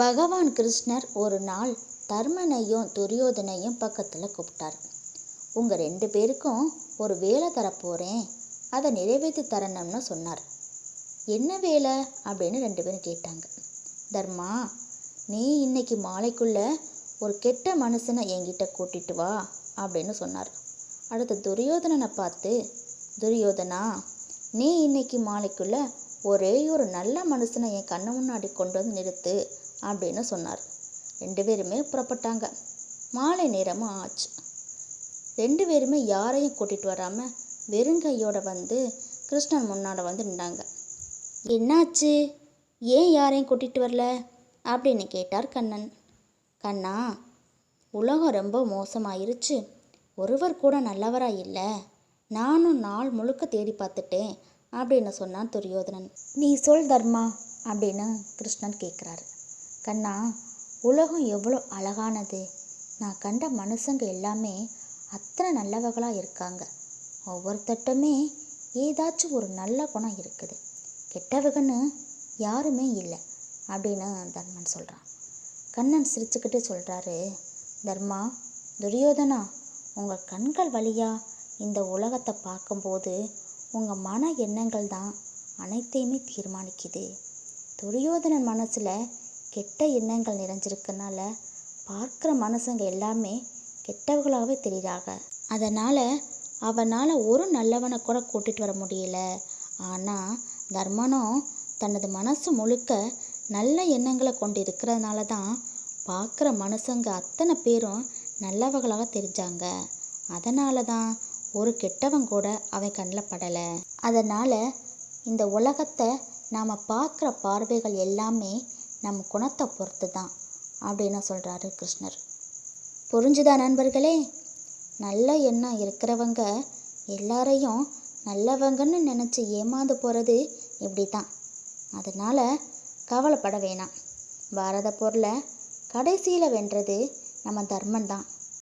பகவான் கிருஷ்ணர் ஒரு நாள் தர்மனையும் துரியோதனையும் பக்கத்தில் கூப்பிட்டார். உங்கள் ரெண்டு பேருக்கும் ஒரு வேலை தரப்போகிறேன் அதை நிறைவேற்றி தரணும்னு சொன்னார். என்ன வேலை? அப்படின்னு ரெண்டு பேரும் கேட்டாங்க. தர்மா நீ இன்னைக்கு மாலைக்குள்ள ஒரு கெட்ட மனுஷனை என்கிட்ட கூட்டிட்டு வா அப்படின்னு சொன்னார். அடுத்து துரியோதனனை பார்த்து துரியோதனா நீ இன்னைக்கு மாலைக்குள்ள ஒரே ஒரு நல்ல மனுஷனை என் கண்ணு முன்னாடி கொண்டு வந்து நிறுத்து. அப்படின்னு சொன்னார். ரெண்டு பேருமே புறப்பட்டாங்க. மாலை நேரமும் ஆச்சு. ரெண்டு பேருமே யாரையும் கூட்டிகிட்டு வராமல் வெறுங்கையோட வந்து கிருஷ்ணன் முன்னால் வந்து நின்றாங்க என்னாச்சு? ஏன் யாரையும் கூட்டிகிட்டு வரல? அப்படின்னு கேட்டார் கண்ணன். கண்ணா உலகம் ரொம்ப மோசமாயிருச்சு. ஒருவர் கூட நல்லவராக இல்லை. நானும் நாள் முழுக்க தேடி பார்த்துட்டேன் அப்படின்னு சொன்னான் துரியோதனன். நீ சொல் தர்மா அப்படின்னு கிருஷ்ணன் கேட்குறாரு கண்ணா உலகம் எவ்வளோ அழகானது. நான் கண்ட மனுஷங்க எல்லாமே அத்தனை நல்லவர்களாக இருக்காங்க. ஒவ்வொருத்தட்டுமே ஏதாச்சும் ஒரு நல்ல குணம் இருக்குது. கெட்டவகன்னு யாருமே இல்லை அப்படின்னு தர்மன் சொல்கிறான் கண்ணன் சிரிச்சுக்கிட்டே சொல்கிறாரு தர்மா துரியோதனா உங்கள் கண்கள் வழியாக இந்த உலகத்தை பார்க்கும்போது உங்கள் மன எண்ணங்கள் தான் அனைத்தையுமே தீர்மானிக்குது. துரியோதனன் மனசில் கெட்ட எண்ணங்கள் நிறைஞ்சிருக்கனால பார்க்குற மனுஷங்க எல்லாமே கெட்டவர்களாகவே தெரியுறாங்க. அதனால் அவனால் ஒரு நல்லவனை கூட கூட்டிகிட்டு வர முடியல. ஆனால் தர்மனும் தனது மனசு முழுக்க நல்ல எண்ணங்களை கொண்டு இருக்கிறதுனால தான் பார்க்குற மனுஷங்க அத்தனை பேரும் நல்லவர்களாக தெரிஞ்சாங்க. அதனால தான் ஒரு கெட்டவன் கூட அவன் கண்ணில் படலை. அதனால் இந்த உலகத்தை நாம் பார்க்குற பார்வைகள் எல்லாமே நம்ம குணத்தை பொறுத்து தான் அப்படின்னு சொல்கிறாரு கிருஷ்ணர். புரிஞ்சுதா நண்பர்களே? நல்ல எண்ணம் இருக்கிறவங்க எல்லாரையும் நல்லவங்கன்னு நினச்சி ஏமாந்து போகிறது இப்படி தான் அதனால் கவலைப்பட வேணாம். பாரத போரில் கடைசியில் வென்றது நம்ம தர்மன் தான்